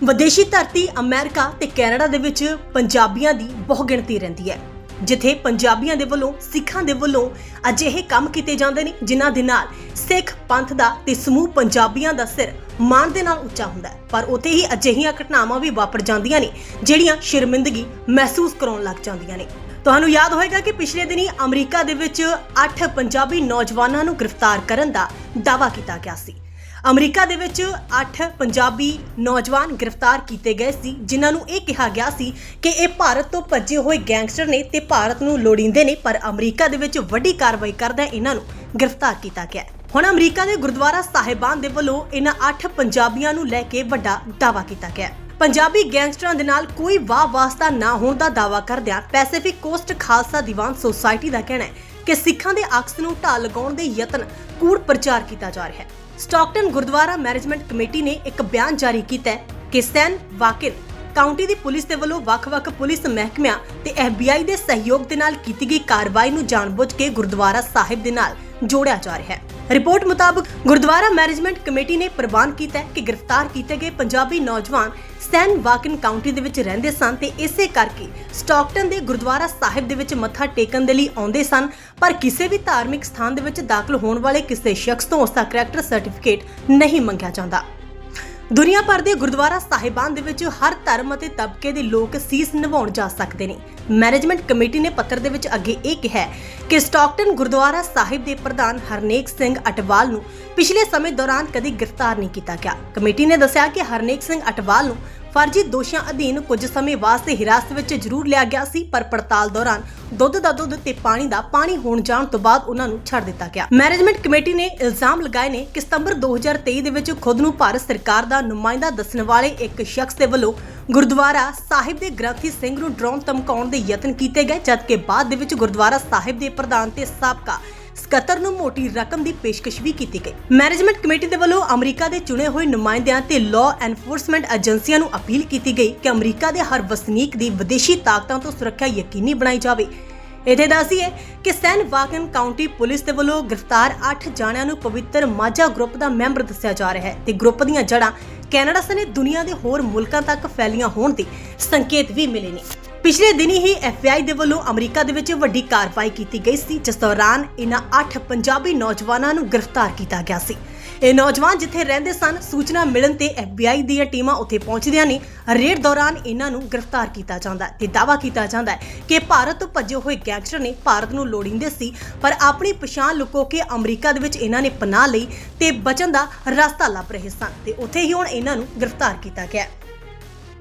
ਵਿਦੇਸ਼ੀ ਧਰਤੀ ਅਮਰੀਕਾ ਤੇ ਕੈਨੇਡਾ ਦੇ ਵਿੱਚ ਪੰਜਾਬੀਆਂ ਦੀ ਬਹੁ ਗਿਣਤੀ ਰਹਿੰਦੀ ਹੈ, ਜਿੱਥੇ ਪੰਜਾਬੀਆਂ ਦੇ ਵੱਲੋਂ, ਸਿੱਖਾਂ ਦੇ ਵੱਲੋਂ ਅਜਿਹੇ ਕੰਮ ਕੀਤੇ ਜਾਂਦੇ ਨੇ, ਜਿਨ੍ਹਾਂ ਦੇ ਨਾਲ ਸਿੱਖ ਪੰਥ ਦਾ ਤੇ ਸਮੂਹ ਪੰਜਾਬੀਆਂ ਦਾ ਸਿਰ ਮਾਣ ਦੇ ਨਾਲ ਉੱਚਾ ਹੁੰਦਾ ਹੈ। ਪਰ ਉੱਥੇ ਹੀ ਅਜਿਹੀਆਂ ਘਟਨਾਵਾਂ ਵੀ ਵਾਪਰ ਜਾਂਦੀਆਂ ਨੇ, ਜਿਹੜੀਆਂ ਸ਼ਰਮਿੰਦਗੀ ਮਹਿਸੂਸ ਕਰਾਉਣ ਲੱਗ ਜਾਂਦੀਆਂ ਨੇ। ਤੁਹਾਨੂੰ ਯਾਦ ਹੋਵੇਗਾ ਕਿ ਪਿਛਲੇ ਦਿਨੀ ਅਮਰੀਕਾ ਦੇ ਵਿੱਚ 8 ਪੰਜਾਬੀ ਨੌਜਵਾਨਾਂ ਨੂੰ ਗ੍ਰਿਫਤਾਰ ਕਰਨ ਦਾ ਦਾਅਵਾ ਕੀਤਾ ਗਿਆ ਸੀ। ਅਮਰੀਕਾ ਦੇ ਵਿੱਚ 8 ਪੰਜਾਬੀ ਨੌਜਵਾਨ ਗ੍ਰਿਫਤਾਰ ਕੀਤੇ ਗਏ ਸੀ, ਜਿਨ੍ਹਾਂ ਨੂੰ ਇਹ ਕਿਹਾ ਗਿਆ ਸੀ ਕਿ ਇਹ ਭਾਰਤ ਤੋਂ ਭੱਜੇ ਹੋਏ ਗੈਂਗਸਟਰ ਨੇ ਤੇ ਭਾਰਤ ਨੂੰ ਲੋੜੀਂਦੇ ਨੇ, ਪਰ ਅਮਰੀਕਾ ਦੇ ਵਿੱਚ ਵੱਡੀ ਕਾਰਵਾਈ ਕਰਦਾ ਇਹਨਾਂ ਨੂੰ ਗ੍ਰਿਫਤਾਰ ਕੀਤਾ ਗਿਆ ਹੁਣ ਅਮਰੀਕਾ ਦੇ ਗੁਰਦੁਆਰਾ ਸਾਹਿਬਾਨ ਦੇ ਵੱਲੋਂ ਇਹਨਾਂ 8 ਪੰਜਾਬੀਆਂ ਨੂੰ ਲੈ ਕੇ ਵੱਡਾ ਦਾਅਵਾ ਕੀਤਾ ਗਿਆ ਪੰਜਾਬੀ ਗੈਂਗਸਟਰਾਂ ਦੇ ਨਾਲ ਕੋਈ ਵਾਹ ਵਾਸਤਾ ਨਾ ਹੋਣ ਦਾ ਦਾਅਵਾ ਕਰਦਿਆਂ Pacific Coast Khalsa Diwan society ਦਾ ਕਹਿਣਾ ਹੈ ਕਿ ਸਿੱਖਾਂ ਦੇ ਅਕਸ ਨੂੰ ਢਾਲ ਲਗਾਉਣ ਦੇ ਯਤਨ ਕੂੜ ਪ੍ਰਚਾਰ ਕੀਤਾ ਜਾ ਰਿਹਾ ਹੈ। ਸਟਾਕਟਨ ਗੁਰਦੁਆਰਾ ਮੈਨੇਜਮੈਂਟ ਕਮੇਟੀ ਨੇ ਇੱਕ ਬਿਆਨ ਜਾਰੀ ਕੀਤਾ ਹੈ ਕਿ ਸੈਨ ਵਾਕਿਨ ਕਾਉਂਟੀ ਦੀ ਪੁਲਿਸ ਦੇ ਵੱਲੋਂ ਵੱਖ-ਵੱਖ ਪੁਲਿਸ ਮਹਿਕਮਿਆਂ ਤੇ FBI ਦੇ ਸਹਿਯੋਗ ਦੇ ਨਾਲ ਕੀਤੀ ਗਈ ਕਾਰਵਾਈ ਨੂੰ ਜਾਣਬੁੱਝ ਕੇ ਗੁਰਦੁਆਰਾ ਸਾਹਿਬ ਦੇ ਨਾਲ ਜੋੜਿਆ ਜਾ ਰਿਹਾ ਹੈ। ਰਿਪੋਰਟ ਮੁਤਾਬਕ ਗੁਰਦੁਆਰਾ ਮੈਨੇਜਮੈਂਟ ਕਮੇਟੀ ਨੇ ਪ੍ਰਬੰਧ ਕੀਤਾ ਕਿ ਗ੍ਰਿਫਤਾਰ ਕੀਤੇ ਗਏ ਪੰਜਾਬੀ ਨੌਜਵਾਨ ਸੈਨ ਵਾਕਿਨ ਕਾਉਂਟੀ ਦੇ ਵਿੱਚ ਰਹਿੰਦੇ ਸਨ ਤੇ ਇਸੇ ਕਰਕੇ ਸਟਾਕਟਨ ਦੇ ਗੁਰਦੁਆਰਾ ਸਾਹਿਬ ਦੇ ਵਿੱਚ ਮੱਥਾ ਟੇਕਣ ਦੇ ਲਈ ਆਉਂਦੇ ਸਨ, ਪਰ ਕਿਸੇ ਵੀ ਧਾਰਮਿਕ ਸਥਾਨ ਦੇ ਵਿੱਚ ਦਾਖਲ ਹੋਣ ਵਾਲੇ ਕਿਸੇ ਸ਼ਖਸ ਤੋਂ ਉਸ ਦਾ ਕਰੈਕਟਰ ਸਰਟੀਫਿਕੇਟ ਨਹੀਂ ਮੰਗਿਆ ਜਾਂਦਾ। ਦੁਨੀਆ ਭਰ ਦੇ ਗੁਰਦੁਆਰਾ ਸਾਹਿਬਾਨ ਦੇ ਵਿੱਚ ਹਰ ਧਰਮ ਅਤੇ ਤਬਕੇ ਦੇ ਲੋਕ ਸੀਸ ਨਿਭਾਉਣ ਜਾ ਸਕਦੇ ਨੇ। ਮੈਨੇਜਮੈਂਟ ਕਮੇਟੀ ਨੇ ਪੱਤਰ ਦੇ ਵਿੱਚ ਅੱਗੇ ਇਹ ਕਿਹਾ ਕਿ ਸਟਾਕਟਨ ਗੁਰਦੁਆਰਾ ਸਾਹਿਬ ਦੇ ਪ੍ਰਧਾਨ ਹਰਨੇਕ ਸਿੰਘ ਅਟਵਾਲ ਨੂੰ ਪਿਛਲੇ ਸਮੇਂ ਦੌਰਾਨ ਕਦੀ ਗ੍ਰਿਫਤਾਰ ਨਹੀਂ ਕੀਤਾ ਗਿਆ। ਕਮੇਟੀ ਨੇ ਦੱਸਿਆ ਕਿ ਹਰਨੇਕ ਸਿੰਘ ਅਟਵਾਲ ਨੂੰ ਫਰਜ਼ੀ ਦੋਸ਼ਾਂ ਅਧੀਨ ਕੁਝ ਸਮੇਂ ਵਾਸਤੇ ਹਿਰਾਸਤ ਵਿੱਚ ਜ਼ਰੂਰ ਲਿਆ ਗਿਆ ਸੀ, ਪਰ ਪੜਤਾਲ ਦੌਰਾਨ ਦੁੱਧ ਦਾ ਦੁੱਧ ਤੇ ਪਾਣੀ ਦਾ ਪਾਣੀ ਹੋਣ ਜਾਣ ਤੋਂ ਬਾਅਦ ਉਹਨਾਂ ਨੂੰ ਛੱਡ ਦਿੱਤਾ ਗਿਆ। ਮੈਨੇਜਮੈਂਟ ਕਮੇਟੀ ਨੇ ਇਲਜ਼ਾਮ ਲਗਾਏ ਨੇ ਕਿ ਸਤੰਬਰ 2023 ਦੇ ਵਿੱਚ ਖੁਦ ਨੂੰ ਭਾਰਤ ਸਰਕਾਰ ਦਾ ਨੁਮਾਇੰਦਾ ਦੱਸਣ ਵਾਲੇ ਇੱਕ ਸ਼ਖਸ ਦੇ ਵੱਲੋਂ ਗੁਰਦੁਆਰਾ ਸਾਹਿਬ ਦੇ ਗ੍ਰੰਥੀ ਸਿੰਘ ਨੂੰ ਡਰਾਉਣ ਧਮਕਾਉਣ ਦੇ ਯਤਨ ਕੀਤੇ ਗਏ, ਜਦਕਿ ਬਾਅਦ ਦੇ ਵਿੱਚ ਗੁਰਦੁਆਰਾ ਸਾਹਿਬ ਦੇ ਪ੍ਰਧਾਨ ਤੇ ਸਾਬਕਾ ਸਕੱਤਰ ਨੂੰ ਮੋਟੀ ਰਕਮ ਦੀ ਪੇਸ਼ਕਸ਼ ਵੀ ਕੀਤੀ ਗਈ। ਮੈਨੇਜਮੈਂਟ ਕਮੇਟੀ ਦੇ ਵੱਲੋਂ ਅਮਰੀਕਾ ਦੇ ਚੁਣੇ ਹੋਏ ਨੁਮਾਇੰਦਿਆਂ ਤੇ ਲਾਅ ਐਨਫੋਰਸਮੈਂਟ ਏਜੰਸੀਆਂ ਨੂੰ ਅਪੀਲ ਕੀਤੀ ਗਈ ਕਿ ਅਮਰੀਕਾ ਦੇ ਹਰ ਵਸਨੀਕ ਦੀ ਵਿਦੇਸ਼ੀ ਤਾਕਤਾਂ ਤੋਂ ਸੁਰੱਖਿਆ ਯਕੀਨੀ ਬਣਾਈ ਜਾਵੇ। ਇਥੇ ਦੱਸੀਏ ਕਿ ਸੈਨ ਵਾਕਨ ਕਾਉਂਟੀ ਪੁਲਿਸ ਦੇ ਵੱਲੋਂ ਗ੍ਰਿਫਤਾਰ 8 ਜਾਣਿਆਂ ਨੂੰ ਪਵਿੱਤਰ ਮਾਝਾ ਗਰੁੱਪ ਦਾ ਮੈਂਬਰ ਦੱਸਿਆ ਜਾ ਰਿਹਾ ਹੈ ਤੇ ਗਰੁੱਪ ਦੀਆਂ ਜੜ੍ਹਾਂ ਕੈਨੇਡਾ ਸਣੇ ਦੁਨੀਆ ਦੇ ਹੋਰ ਮੁਲਕਾਂ ਤੱਕ ਫੈਲੀਆਂ ਹੋਣ ਦੇ ਸੰਕੇਤ ਵੀ ਮਿਲੇ ਨੇ। ਪਿਛਲੇ ਦਿਨੀ ਹੀ FBI ਦੇ ਵੱਲੋਂ ਅਮਰੀਕਾ ਦੇ ਵਿੱਚ ਵੱਡੀ ਕਾਰਵਾਈ ਕੀਤੀ ਗਈ ਸੀ, ਜਿਸ ਦੌਰਾਨ ਇਹਨਾਂ 8 ਪੰਜਾਬੀ ਨੌਜਵਾਨਾਂ ਨੂੰ ਗ੍ਰਿਫਤਾਰ ਕੀਤਾ ਗਿਆ ਸੀ। ਇਹ ਨੌਜਵਾਨ ਜਿੱਥੇ ਰਹਿੰਦੇ ਸਨ, ਸੂਚਨਾ ਮਿਲਣ ਤੇ FBI ਦੀਆਂ ਟੀਮਾਂ ਉੱਥੇ ਪਹੁੰਚਦੀਆਂ ਨੇ। ਰੇਡ ਦੌਰਾਨ ਇਹਨਾਂ ਨੂੰ ਗ੍ਰਿਫਤਾਰ ਕੀਤਾ ਜਾਂਦਾ ਹੈ ਤੇ ਦਾਅਵਾ ਕੀਤਾ ਜਾਂਦਾ ਹੈ ਕਿ ਭਾਰਤ ਤੋਂ ਭੱਜੇ ਹੋਏ ਗੈਂਗਸਟਰ ਨੇ ਭਾਰਤ ਨੂੰ ਲੋੜੀਂਦੇ ਸੀ, ਪਰ ਆਪਣੀ ਪਛਾਣ ਲੁਕੋ ਕੇ ਅਮਰੀਕਾ ਦੇ ਵਿੱਚ ਇਹਨਾਂ ਨੇ ਪਨਾਹ ਲਈ ਤੇ ਬਚਣ ਦਾ ਰਸਤਾ ਲੱਭ ਰਹੇ ਸਨ ਤੇ ਉੱਥੇ ਹੀ ਹੁਣ ਇਹਨਾਂ ਨੂੰ ਗ੍ਰਿਫਤਾਰ ਕੀਤਾ ਗਿਆ